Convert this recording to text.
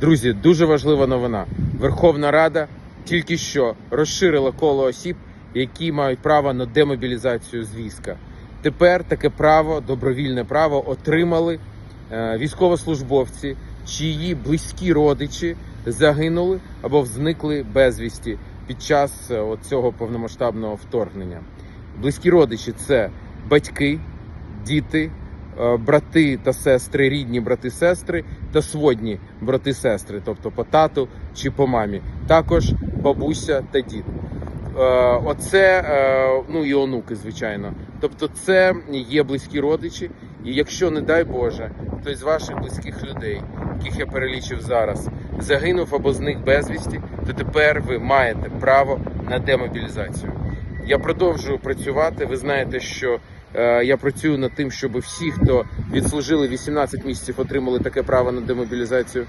Друзі, дуже важлива новина. Верховна Рада тільки що розширила коло осіб, які мають право на демобілізацію з війська. Тепер таке право, добровільне право, отримали е, військовослужбовці, чиї близькі родичі загинули або зникли безвісті під час е, цього повномасштабного вторгнення. Близькі родичі це батьки, діти, брати та сестри, рідні брати сестри та сводні брати сестри, тобто по тату чи по мамі. Також бабуся та дід. Е, Оце е, ну і онуки, звичайно. Тобто, це є близькі родичі, і якщо, не дай Боже, хтось з ваших близьких людей, яких я перелічив зараз, загинув або зник безвісті, то тепер ви маєте право на демобілізацію. Я продовжую працювати. Ви знаєте, що е, я працюю над тим, щоб всі, хто відслужили 18 місяців, отримали таке право на демобілізацію.